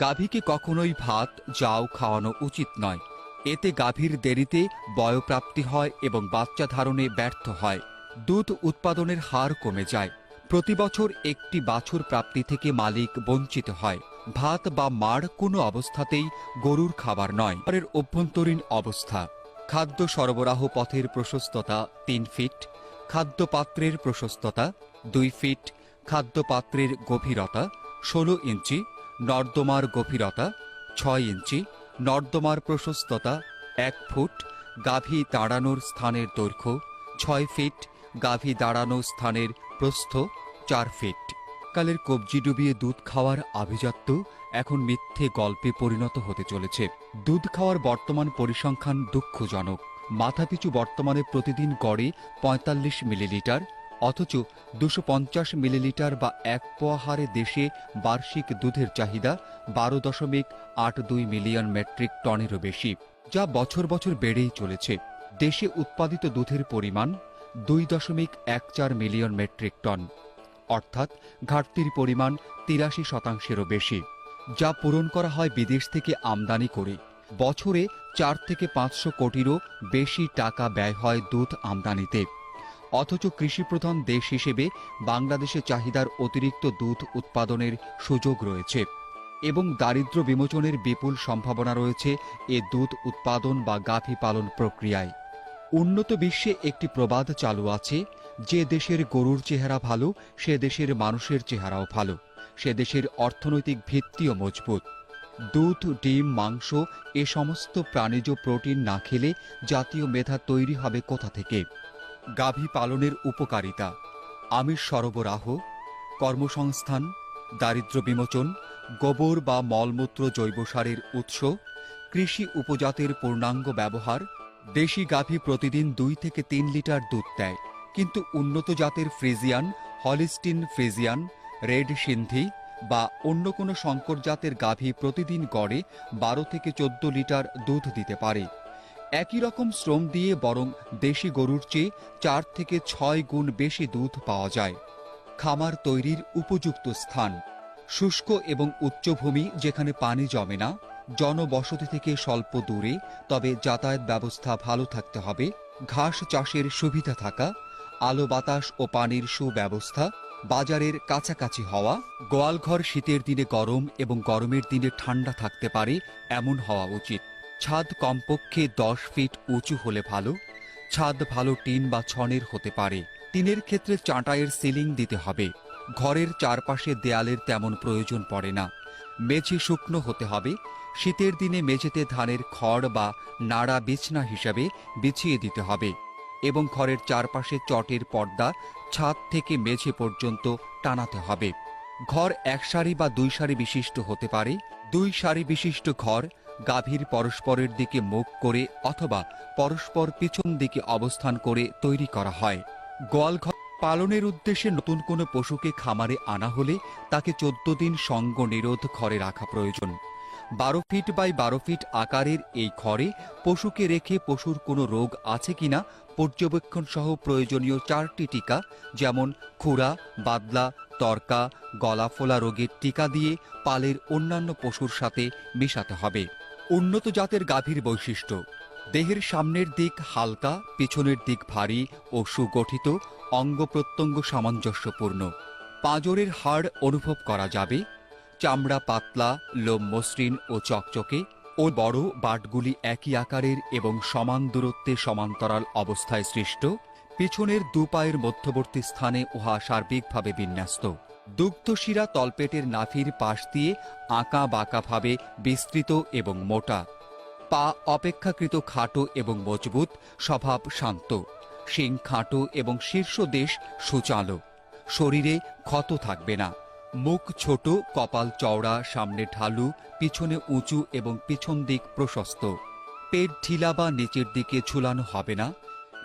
গাভীকে কখনোই ভাত, যাও খাওয়ানো উচিত নয়। এতে গাভীর দেরিতে বয়প্রাপ্তি হয় এবং বাচ্চা ধারণে ব্যর্থ হয়। দুধ উৎপাদনের হার কমে যায়। প্রতি বছর একটি বাছুর প্রাপ্তি থেকে মালিক বঞ্চিত হয়। ভাত বা মাড় কোনো অবস্থাতেই গরুর খাবার নয়। এর অভ্যন্তরীণ অবস্থা। খাদ্য সরবরাহ পথের প্রশস্ততা তিন ফিট। খাদ্যপাত্রের প্রশস্ততা দুই ফিট। খাদ্যপাত্রের গভীরতা ষোলো ইঞ্চি। নর্দমার গভীরতা ছয় ইঞ্চি, নর্দমার প্রশস্ততা এক ফুট, গাভী দাঁড়ানোর স্থানের দৈর্ঘ্য ছয় ফিট, গাভী দাঁড়ানো স্থানের প্রস্থ চার ফিট। কালের কবজি ডুবিয়ে দুধ খাওয়ার আভিজাত্য এখন মিথ্যে গল্পে পরিণত হতে চলেছে। দুধ খাওয়ার বর্তমান পরিসংখ্যান দুঃখজনক। মাথাপিছু বর্তমানে প্রতিদিন গড়ে পঁয়তাল্লিশ মিলিলিটার অথচ দুশো মিলিলিটার বা এক পোয়া হারে দেশে বার্ষিক দুধের চাহিদা বারো দশমিক আট দুই মিলিয়ন মেট্রিক টনেরও বেশি, যা বছর বছর বেড়েই চলেছে। দেশে উৎপাদিত দুধের পরিমাণ দুই দশমিক এক চার মিলিয়ন মেট্রিক টন, অর্থাৎ ঘাটতির পরিমাণ তিরাশি শতাংশেরও বেশি, যা পূরণ করা হয় বিদেশ থেকে আমদানি করে। বছরে চার থেকে পাঁচশো কোটিরও বেশি টাকা ব্যয় হয় দুধ আমদানিতে। অথচ কৃষিপ্রধান দেশ হিসেবে বাংলাদেশে চাহিদার অতিরিক্ত দুধ উৎপাদনের সুযোগ রয়েছে এবং দারিদ্র বিমোচনের বিপুল সম্ভাবনা রয়েছে এ দুধ উৎপাদন বা গাভী পালন প্রক্রিয়ায়। উন্নত বিশ্বে একটি প্রবাদ চালু আছে, যে দেশের গরুর চেহারা ভালো, সে দেশের মানুষের চেহারাও ভালো, সে দেশের অর্থনৈতিক ভিত্তিও মজবুত। দুধ, ডিম, মাংস এ সমস্ত প্রাণীজ প্রোটিন না খেলে জাতীয় মেধা তৈরি হবে কোথা থেকে? গাভী পালনের উপকারিতা। আমিষ সরবরাহ, কর্মসংস্থান, দারিদ্র বিমোচন, গোবর বা মলমূত্র জৈব সারের উৎস, কৃষি উপজাতের পূর্ণাঙ্গ ব্যবহার, দেশি গাভী প্রতিদিন দুই থেকে তিন লিটার দুধ দেয়। কিন্তু উন্নত জাতের Friesian, Holstein Friesian, red Sindhi বা অন্য কোনো সংকর জাতের গাভী প্রতিদিন গড়ে বারো থেকে চোদ্দ লিটার দুধ দিতে পারে। একই রকম শ্রম দিয়ে বরং দেশি গরুর চেয়ে চার থেকে ছয় গুণ বেশি দুধ পাওয়া যায়। খামার তৈরির উপযুক্ত স্থান। শুষ্ক এবং উচ্চভূমি যেখানে পানি জমে না, জনবসতি থেকে স্বল্প দূরে, তবে যাতায়াত ব্যবস্থা ভালো থাকতে হবে, ঘাস চাষের সুবিধা থাকা, আলো বাতাস ও পানির সুব্যবস্থা, বাজারের কাছাকাছি হওয়া, গোয়ালঘর শীতের দিনে গরম এবং গরমের দিনে ঠান্ডা থাকতে পারে, এমন হওয়া উচিত। ছাদ কমপক্ষে দশ ফিট উঁচু হলে ভালো, ছাদ ভালো টিন বা ছনের হতে পারে। টিনের ক্ষেত্রে চাটাইয়ের সিলিং দিতে হবে। ঘরের চারপাশে দেয়ালের তেমন প্রয়োজন পড়ে না। মেঝে শুকনো হতে হবে। শীতের দিনে মেঝেতে ধানের খড় বা নাড়া বিছনা হিসাবে বিছিয়ে দিতে হবে এবং ঘরের চারপাশে চটের পর্দা ছাদ থেকে মেঝে পর্যন্ত টানাতে হবে। ঘর এক সারি বা দুই সারি বিশিষ্ট হতে পারে। দুই সারি বিশিষ্ট ঘর গাভীর পরস্পরের দিকে মুখ করে অথবা পরস্পর পিছন দিকে অবস্থান করে তৈরি করা হয়। গোয়ালঘর পালনের উদ্দেশ্যে নতুন কোনো পশুকে খামারে আনা হলে তাকে চোদ্দ দিন সঙ্গ নিরোধ ঘরে রাখা প্রয়োজন। বারো ফিট বাই বারো ফিট আকারের এই ঘরে পশুকে রেখে পশুর কোনো রোগ আছে কিনা পর্যবেক্ষণ সহ প্রয়োজনীয় চারটি টিকা, যেমন খুরা, বাদলা, তরকা, গলাফোলা রোগের টিকা দিয়ে পালের অন্যান্য পশুর সাথে মেশাতে হবে। উন্নত জাতের গাভীর বৈশিষ্ট্য। দেহের সামনের দিক হালকা, পিছনের দিক ভারী ও সুগঠিত, অঙ্গ প্রত্যঙ্গ সামঞ্জস্যপূর্ণ। পাঁজরের হাড় অনুভব করা যাবে। চামড়া পাতলা, লোম মসৃণ ও চকচকে ও বড় বাটগুলি একই আকারের এবং সমান দূরত্বে সমান্তরাল অবস্থায় সৃষ্ট। পিছনের দু পায়ের মধ্যবর্তী স্থানে উহা সার্বিকভাবে বিন্যস্ত। দুগ্ধশিরা তলপেটের নাভির পাশ দিয়ে আঁকা বাঁকাভাবে বিস্তৃত এবং মোটা। পা অপেক্ষাকৃত খাটো এবং মজবুত, স্বভাব শান্ত। শিং খাটো এবং শীর্ষ দেশ সুচালো। শরীরে ক্ষত থাকবে না। মুখ ছোট, কপাল চওড়া, সামনে ঢালু, পিছনে উঁচু এবং পিছন দিক প্রশস্ত। পেট ঢিলা বা নিচের দিকে ঝুলানো হবে না।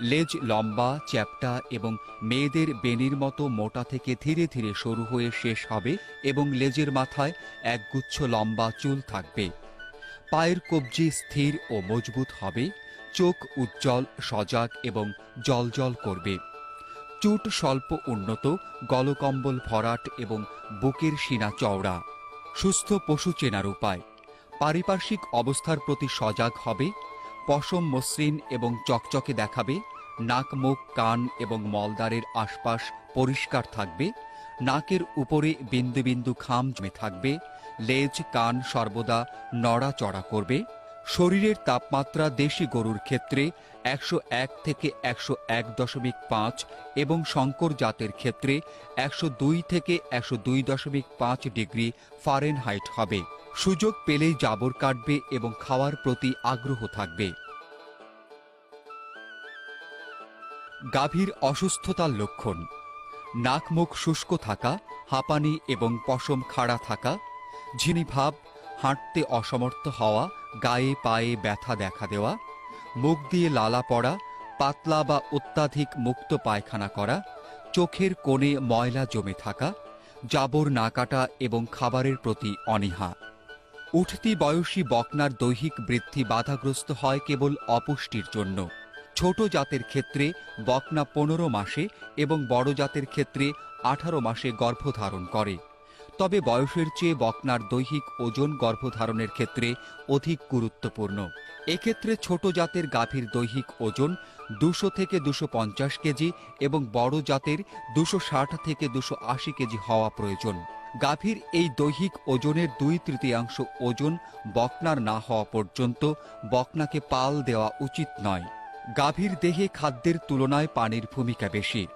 লেজ লম্বা, চ্যাপ্টা এবং মেয়েদের বেনির মতো মোটা থেকে ধীরে ধীরে সরু হয়ে শেষ হবে এবং লেজের মাথায় একগুচ্ছ লম্বা চুল থাকবে। পায়ের কবজি স্থির ও মজবুত হবে, চোখ উজ্জ্বল, সজাগ এবং জলজল করবে। চুট স্বল্প উন্নত, গলকম্বল ভরাট এবং বুকের সিনা চওড়া। সুস্থ পশু চেনার উপায়। পারিপার্শ্বিক অবস্থার প্রতি সজাগ হবে পশম মসৃণ এবং চকচকে দেখাবে, নাক, মুখ, কান এবং মলদ্বারের আশপাশ পরিষ্কার থাকবে, নাকের উপরে বিন্দু বিন্দু খাম জমে থাকবে, লেজ, কান সর্বদা নড়াচড়া করবে। শরীরের তাপমাত্রা দেশি গরুর ক্ষেত্রে একশো এক থেকে একশো এক দশমিক পাঁচ এবং শঙ্কর জাতের ক্ষেত্রে একশো দুই থেকে একশো দুই দশমিক পাঁচ ডিগ্রি ফারেনহাইট হবে। সুযোগ পেলেই জাবর কাটবে এবং খাওয়ার প্রতি আগ্রহ থাকবে। গাভীর অসুস্থতার লক্ষণ। নাক মুখ শুষ্ক থাকা, হাঁপানি এবং পশম খাড়া থাকা ঝিনি ভাব হাঁটতে অসমর্থ হওয়া গায়ে পায়ে ব্যথা দেখা দেওয়া, মুখ দিয়ে লালা পড়া, পাতলা বা অত্যাধিক মুক্ত পায়খানা করা, চোখের কোণে ময়লা জমে থাকা, জাবর না কাটা এবং খাবারের প্রতি অনীহা। উঠতি বয়সী বকনার দৈহিক বৃদ্ধি বাধাগ্রস্ত হয় কেবল অপুষ্টির জন্য। ছোট জাতের ক্ষেত্রে বকনা পনেরো মাসে এবং বড় জাতের ক্ষেত্রে আঠারো মাসে গর্ভধারণ করে। তবে বয়সের চেয়ে বকনার দৈহিক ওজন গর্ভধারণের ক্ষেত্রে অধিক গুরুত্বপূর্ণ। এক্ষেত্রে ছোট জাতের গাভীর দৈহিক ওজন দুশো থেকে দুশো পঞ্চাশ কেজি এবং বড় জাতের দুশো ষাট থেকে দুশো আশি কেজি হওয়া প্রয়োজন। গাভীর এই দৈহিক ওজনের দুই তৃতীয়াংশ ওজন বকনার না হওয়া পর্যন্ত বকনাকে পাল দেওয়া উচিত নয়। গাভীর দেহে খাদ্যের তুলনায় পানির ভূমিকা বেশি।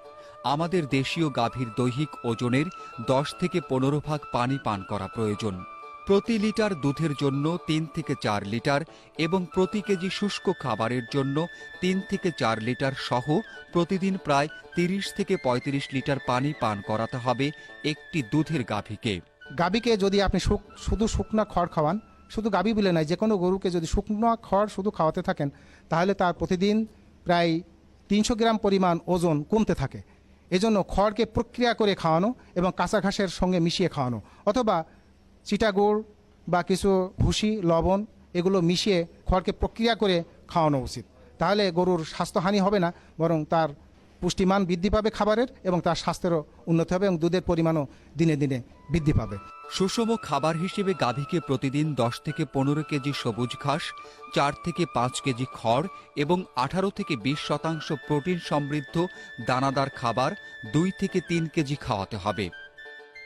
আমাদের দেশীয় গাভীর দৈহিক ওজনের দশ থেকে পনেরো ভাগ পানি পান করা প্রয়োজন। প্রতি লিটার দুধের জন্য তিন থেকে চার লিটার এবং প্রতি কেজি শুষ্ক খাবারের জন্য তিন থেকে চার লিটার সহ প্রতিদিন প্রায় তিরিশ থেকে পঁয়ত্রিশ লিটার পানি পান করাতে হবে একটি দুধের গাভীকে। গাভীকে যদি আপনি শুধু শুকনা খড় খাওয়ান, শুধু গাভী বলে নয় যে কোনো গরুকে যদি শুকনো খড় শুধু খাওয়াতে থাকেন, তাহলে তার প্রতিদিন প্রায় তিনশো গ্রাম পরিমাণ ওজন কমতে থাকে। এজন্য খড়কে প্রক্রিয়া করে খাওয়ানো এবং কাঁচা ঘাসের সঙ্গে মিশিয়ে খাওয়ানো। অথবা চিটাগুড় বা কিছু ভুসি, লবণ এগুলো মিশিয়ে খড়কে প্রক্রিয়া করে খাওয়ানো উচিত। তাহলে গরুর স্বাস্থ্যহানি হবে না, বরং তার পুষ্টিমান বৃদ্ধি পাবে খাবারের এবং তার স্বাস্থ্যেরও উন্নতি হবে এবং দুধের পরিমাণও দিনে দিনে বৃদ্ধি পাবে। সুষম খাবার হিসেবে গাভীকে প্রতিদিন দশ থেকে পনেরো কেজি সবুজ ঘাস, চার থেকে পাঁচ কেজি খড় এবং আঠারো থেকে বিশ শতাংশ প্রোটিন সমৃদ্ধ দানাদার খাবার দুই থেকে তিন কেজি খাওয়াতে হবে।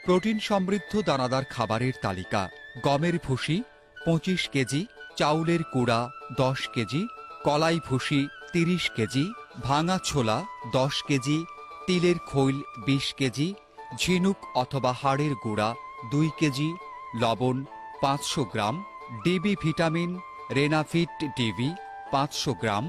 প্রোটিন সমৃদ্ধ দানাদার খাবারের তালিকা, গমের ভুসি পঁচিশ কেজি, চাউলের কুড়া দশ কেজি, কলাই ভুসি তিরিশ কেজি ভাঙা ছোলা দশ কেজি, তিলের খৈল বিশ কেজি, ঝিনুক অথবা হাড়ের গুঁড়া দুই কেজি, লবণ পাঁচশো gram, DB vitamin, Renafit DB পাঁচশো গ্রাম,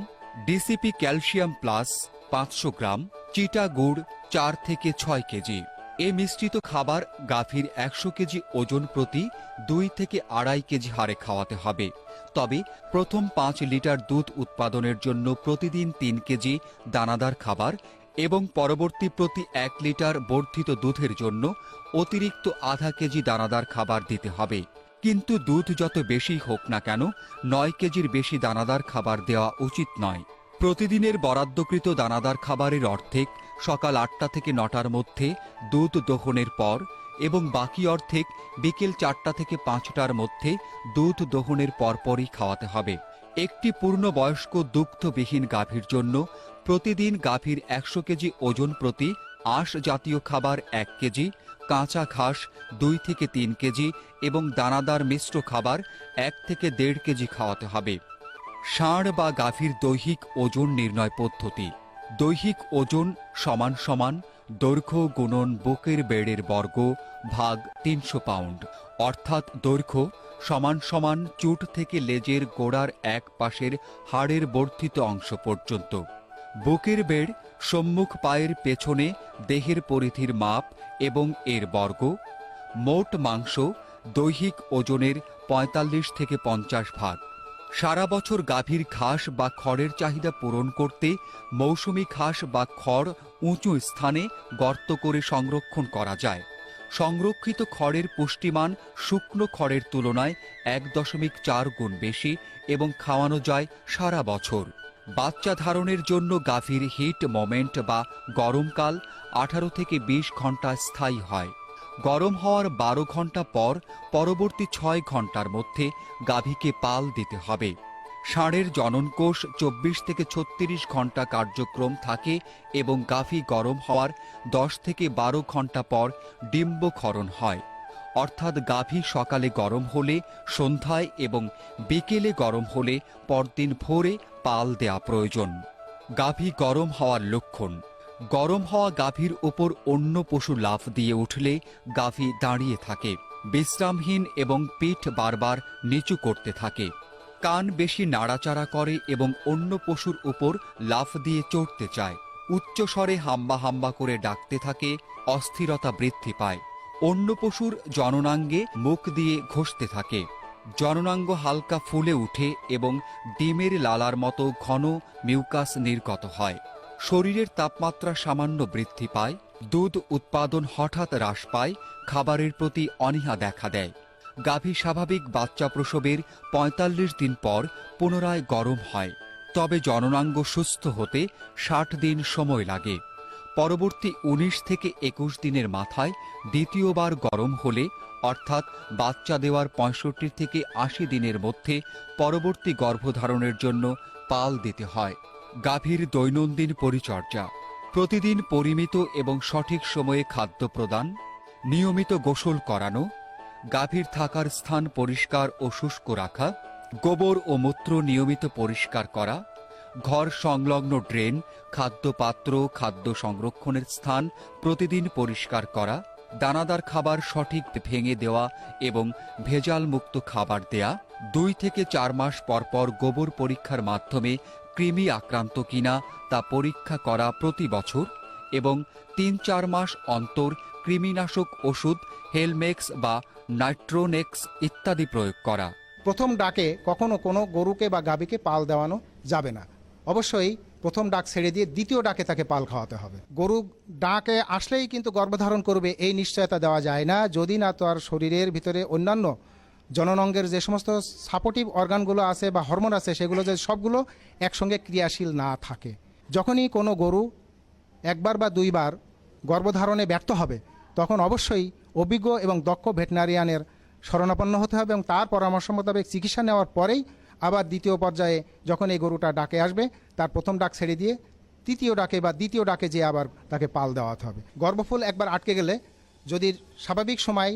ডিসিপি ক্যালসিয়াম প্লাস পাঁচশো গ্রাম, চিটা গুড় চার থেকে ছয় কেজি। এ মিশ্রিত খাবার গাভীর একশো কেজি ওজন প্রতি দুই থেকে আড়াই কেজি হারে খাওয়াতে হবে। তবে প্রথম পাঁচ লিটার দুধ উৎপাদনের জন্য প্রতিদিন তিন কেজি দানাদার খাবার এবং পরবর্তী প্রতি এক লিটার বর্ধিত দুধের জন্য অতিরিক্ত আধা কেজি দানাদার খাবার দিতে হবে। কিন্তু দুধ যত বেশি হোক না কেন, নয় কেজির বেশি দানাদার খাবার দেওয়া উচিত নয়। প্রতিদিনের বরাদ্দকৃত দানাদার খাবারের অর্ধেক সকাল আটটা থেকে নটার মধ্যে দুধ দোহনের পর এবং বাকি অর্ধেক বিকেল চারটা থেকে পাঁচটার মধ্যে দুধ দোহনের পরপরই খাওয়াতে হবে। একটি পূর্ণবয়স্ক দুগ্ধবিহীন গাভীর জন্য প্রতিদিন গাভীর একশো কেজি ওজন প্রতি আঁশ জাতীয় খাবার এক কেজি, কাঁচা ঘাস দুই থেকে তিন কেজি এবং দানাদার মিশ্র খাবার এক থেকে দেড় কেজি খাওয়াতে হবে। ষাঁড় বা গাভীর দৈহিক ওজন নির্ণয় পদ্ধতি। দৈহিক ওজন সমান সমান দৈর্ঘ্য গুণন বুকের বেড়ের বর্গ ভাগ তিনশো পাউন্ড। অর্থাৎ দৈর্ঘ্য সমান সমান চুট থেকে লেজের গোড়ার এক পাশের হাড়ের বর্ধিত অংশ পর্যন্ত। বুকের বেড় সম্মুখ পায়ের পেছনে দেহের পরিধির মাপ এবং এর বর্গ। মোট মাংস দৈহিক ওজনের পঁয়তাল্লিশ থেকে পঞ্চাশ ভাগ। সারা বছর গাভীর ঘাস বা খড়ের চাহিদা পূরণ করতে মৌসুমি ঘাস বা খড় উঁচু স্থানে গর্ত করে সংরক্ষণ করা যায়। সংরক্ষিত খড়ের পুষ্টিমান শুকনো খড়ের তুলনায় এক দশমিক চার গুণ বেশি এবং খাওয়ানো যায় সারা বছর। বাচ্চা ধারণের জন্য গাভীর হিট মোমেন্ট বা গরমকাল আঠারো থেকে বিশ ঘণ্টা স্থায়ী হয়। গরম হওয়ার বারো ঘণ্টা পর পরবর্তী ছয় ঘণ্টার মধ্যে গাভীকে পাল দিতে হবে। ষাঁড়ের জননকোষ চব্বিশ থেকে ছত্রিশ ঘণ্টা কার্যক্রম থাকে এবং গাভী গরম হওয়ার দশ থেকে বারো ঘণ্টা পর ডিম্বক্ষরণ হয়। অর্থাৎ গাভী সকালে গরম হলে, সন্ধ্যায় এবং বিকেলে গরম হলে পরদিন ভোরে পাল দেয়া প্রয়োজন। গাভী গরম হওয়ার লক্ষণ গরম হওয়া গাভীর ওপর অন্য পশু লাফ দিয়ে উঠলে গাভী দাঁড়িয়ে থাকে, বিশ্রামহীন এবং পিঠ বারবার নিচু করতে থাকে। কান বেশি নাড়াচাড়া করে এবং অন্য পশুর উপর লাফ দিয়ে চড়তে চায়। উচ্চস্বরে হাম্বা হাম্বা করে ডাকতে থাকে, অস্থিরতা বৃদ্ধি পায়। অন্য পশুর জননাঙ্গে মুখ দিয়ে ঘষতে থাকে। জননাঙ্গ হালকা ফুলে উঠে এবং ডিমের লালার মতো ঘন মিউকাস নির্গত হয়। শরীরের তাপমাত্রা সামান্য বৃদ্ধি পায়, দুধ উৎপাদন হঠাৎ হ্রাস পায়, খাবারের প্রতি অনীহা দেখা দেয়। গাভী স্বাভাবিক বাচ্চা প্রসবের ৪৫ দিন পর পুনরায় গরম হয়। তবে জননাঙ্গ সুস্থ হতে ষাট দিন সময় লাগে। পরবর্তী ১৯ থেকে একুশ দিনের মাথায় দ্বিতীয়বার গরম হলে, অর্থাৎ বাচ্চা দেওয়ার পঁয়ষট্টি থেকে আশি দিনের মধ্যে পরবর্তী গর্ভধারণের জন্য পাল দিতে হয়। গাভীর দৈনন্দিন পরিচর্যা, প্রতিদিন পরিমিত এবং সঠিক সময়ে খাদ্য প্রদান, নিয়মিত গোসল করানো, গাভীর থাকার স্থান পরিষ্কার ও শুষ্ক রাখা, গোবর ও মূত্র নিয়মিত পরিষ্কার করা, ঘর সংলগ্ন ড্রেন, খাদ্যপাত্র, খাদ্য সংরক্ষণের স্থান প্রতিদিন পরিষ্কার করা, দানাদার খাবার সঠিক ভেঙে দেওয়া এবং ভেজাল মুক্ত খাবার দেয়া, দুই থেকে চার মাস পরপর গোবর পরীক্ষার মাধ্যমে কৃমি আক্রান্ত কিনা তা পরীক্ষা করা প্রতি বছর এবং তিন চার মাস অন্তর কৃমিনাশক ওষুধ, হেলমেক্স বা নাইট্রোনেক্স ইত্যাদি প্রয়োগ করা। প্রথম ডাকে কখনো কোনো গরুকে বা গাভীকে পাল দেওয়ানো যাবে না। অবশ্যই প্রথম ডাক ছেড়ে দিয়ে দ্বিতীয় ডাকে তাকে পাল খাওয়াতে হবে। গরু ডাকে আসলেই কিন্তু গর্ভধারণ করবে এই নিশ্চয়তা দেওয়া যায় না। যদি না তার শরীরের ভিতরে অন্যান্য জননঙ্গের যে সমস্ত সাপোর্টিভ অর্গানগুলো আছে বা হরমোন আছে, সেগুলো যে সবগুলো একসঙ্গে ক্রিয়াশীল না থাকে। যখনই কোনো গরু একবার বা দুইবার গর্ভধারণে ব্যর্থ হবে, তখন অবশ্যই অভিজ্ঞ এবং দক্ষ ভেটেনারিয়ানের শরণাপন্ন হতে হবে এবং তার পরামর্শ মোতাবেক চিকিৎসা নেওয়ার পরেই আবার দ্বিতীয় পর্যায়ে যখন এই গরুটা ডাকে আসবে, তার প্রথম ডাক ছেড়ে দিয়ে তৃতীয় ডাকে বা দ্বিতীয় ডাকে যে আবার তাকে পাল দেওয়াতে হবে। গর্ভফুল একবার আটকে গেলে যদি স্বাভাবিক সময়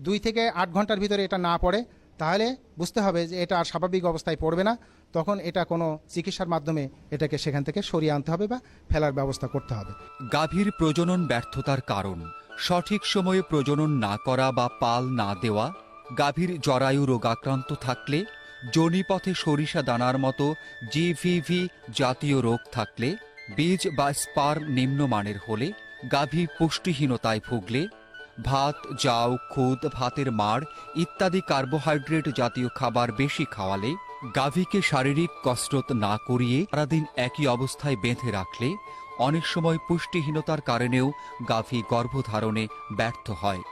দুই থেকে আট ঘণ্টার ভিতরে এটা না পড়ে, তাহলে বুঝতে হবে যে এটা আর স্বাভাবিক অবস্থায় পড়বে না। তখন এটা কোনো চিকিৎসার মাধ্যমে এটাকে সেখান থেকে সরিয়ে আনতে হবে বা ফেলার ব্যবস্থা করতে হবে। গাভীর প্রজনন ব্যর্থতার কারণ, সঠিক সময়ে প্রজনন না করা বা পাল না দেওয়া, গাভীর জরায়ু রোগাক্রান্ত থাকলে, জনিপথে সরিষা দানার মতো জিভিভি জাতীয় রোগ থাকলে, বীজ বা স্পার্ম নিম্নমানের হলে, গাভী পুষ্টিহীনতায় ভুগলে ভাত জাউ খুদ, ভাতের মাড় ইত্যাদি কার্বোহাইড্রেট জাতীয় খাবার বেশি খাওয়ালে গাভীকে শারীরিক কসরত না করিয়ে সারাদিন একই অবস্থায় বেঁধে রাখলে অনেক সময় পুষ্টিহীনতার কারণেও গাভী গর্ভধারণে ব্যর্থ হয়।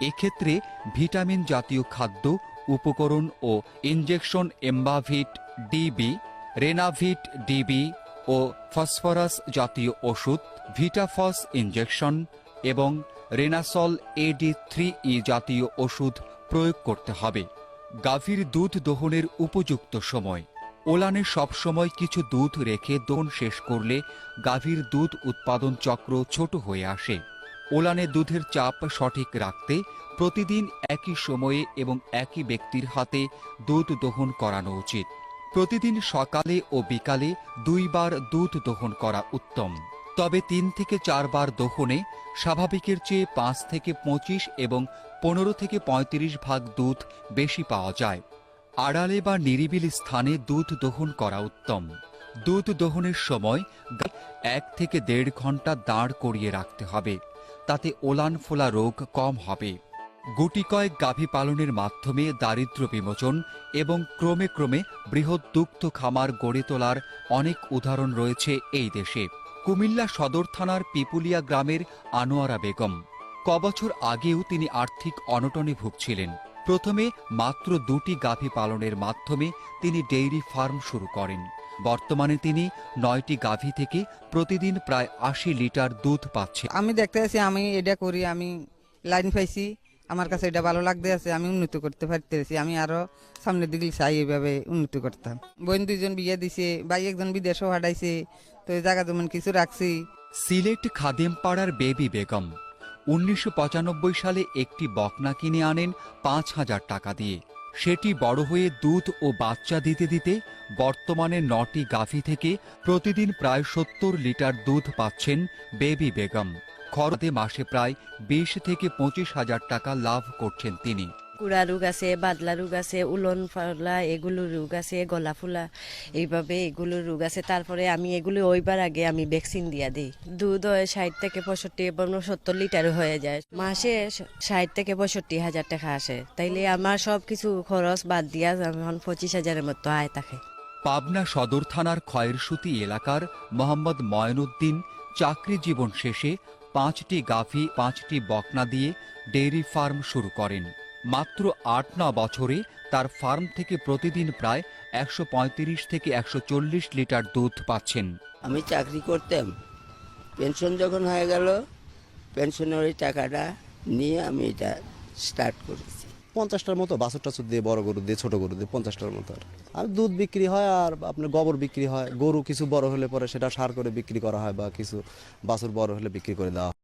এক্ষেত্রে ভিটামিন জাতীয় খাদ্য, উপকরণ ও injection Embavit DB, Renavit DB ও ফসফরাস জাতীয় ওষুধ, ভিটাফস ইনজেকশন এবং রেনাসল এডি থ্রি ই জাতীয় ওষুধ প্রয়োগ করতে হবে। গাভীর দুধ দোহনের উপযুক্ত সময়। ওলানে সবসময় কিছু দুধ রেখে দহন শেষ করলে গাভীর দুধ উৎপাদন চক্র ছোট হয়ে আসে। ওলানে দুধের চাপ সঠিক রাখতে প্রতিদিন একই সময়ে এবং একই ব্যক্তির হাতে দুধ দোহন করানো উচিত। প্রতিদিন সকালে ও বিকালে দুইবার দুধ দোহন করা উত্তম। তবে তিন থেকে চারবার দহনে স্বাভাবিকের চেয়ে পাঁচ থেকে পঁচিশ এবং পনেরো থেকে পঁয়ত্রিশ ভাগ দুধ বেশি পাওয়া যায়। আড়ালে বা নিরিবিলি স্থানে দুধ দহন করা উত্তম। দুধ দহনের সময় এক থেকে দেড় ঘণ্টা দাঁড় করিয়ে রাখতে হবে, তাতে ওলান ফোলা রোগ কম হবে। গুটি কয়েক গাভী পালনের মাধ্যমে দারিদ্র বিমোচন এবং ক্রমে ক্রমে বৃহৎ দুগ্ধ খামার গড়ে তোলার অনেক উদাহরণ রয়েছে এই দেশে। কুমিল্লা সদর থানার পিপুলিয়া গ্রামের আনোয়ারা বেগম। কবছর আগেও তিনি আর্থিক অনটনে ভুগছিলেন। প্রথমে মাত্র দুটি গাভী পালনের মাধ্যমে তিনি ডেইরি ফার্ম শুরু করেন। বর্তমানে তিনি নয়টি গাভী থেকে প্রতিদিন প্রায় আশি লিটার দুধ পাচ্ছে। আমি দেখতে আছি, আমি এটা করি, আমি লাইন পাইছি, আমার কাছে এটা ভালো লাগতে আছে, আমি উন্নতি করতে পারতেছি আমি আরও সামনের দিকে চাই এইভাবে উন্নতি করতাম বোন দুইজন বিয়ে দিছে, ভাই একজন বিদেশও হাঁটাইছে তো এই জায়গা যেমন কিছু রাখছি। সিলেট খাদেমপাড়ার বেবি বেগম উনিশশো পঁচানব্বই সালে একটি বকনা কিনে আনেন পাঁচ হাজার টাকা দিয়ে। সেটি বড় হয়ে দুধ ও বাচ্চা দিতে দিতে বর্তমানে নটি গাভী থেকে প্রতিদিন প্রায় সত্তর লিটার দুধ পাচ্ছেন বেবি বেগম। খরচে মাসে প্রায় বিশ থেকে পঁচিশ হাজার টাকা লাভ করছেন তিনি। কুড়া রোগ আছে, বাদলা রোগ আছে, উলন ফালা এগুলো রোগ আছে, গলা ফুলা, এইভাবে এগুলো রোগ আছে। তারপরে আমি এগুলো ওইবার আগে আমি ভ্যাকসিন দিয়া দিই। দুধ হয় ষাট থেকে পঁয়ষট্টি এবং সত্তর লিটার হয়ে যায়। মাসে ষাট থেকে পঁয়ষট্টি হাজার টাকা আসে। তাইলে আমার সব কিছু খরচ বাদ দিয়া এখন পঁচিশ হাজারের মতো আয় থাকে। পাবনা সদর থানার খয়েরসুতি এলাকার মোহাম্মদ ময়নুদ্দিন চাকরি জীবন শেষে পাঁচটি গাভী, পাঁচটি বকনা দিয়ে ডেইরি ফার্ম শুরু করেন। মাত্র আট ন বছরে তার ফার্ম থেকে প্রতিদিন প্রায় একশো পঁয়ত্রিশ থেকে একশো চল্লিশ লিটার দুধ পাচ্ছেন। আমি চাকরি করতাম। পেনশন যখন হয়ে গেল পেনশনের ওই টাকাটা নিয়ে আমি এটা স্টার্ট করেছি। পঞ্চাশটার মতো বাছুর টাছুর দিয়ে বড় গরু দিয়ে ছোট গরু দিয়ে পঞ্চাশটার মতো আর। আর দুধ বিক্রি হয় আর আপনার গোবর বিক্রি হয়। গরু কিছু বড় হলে পরে সেটা সার করে বিক্রি করা হয় বা কিছু বাছুর বড় হলে বিক্রি করে দেওয়া হয়।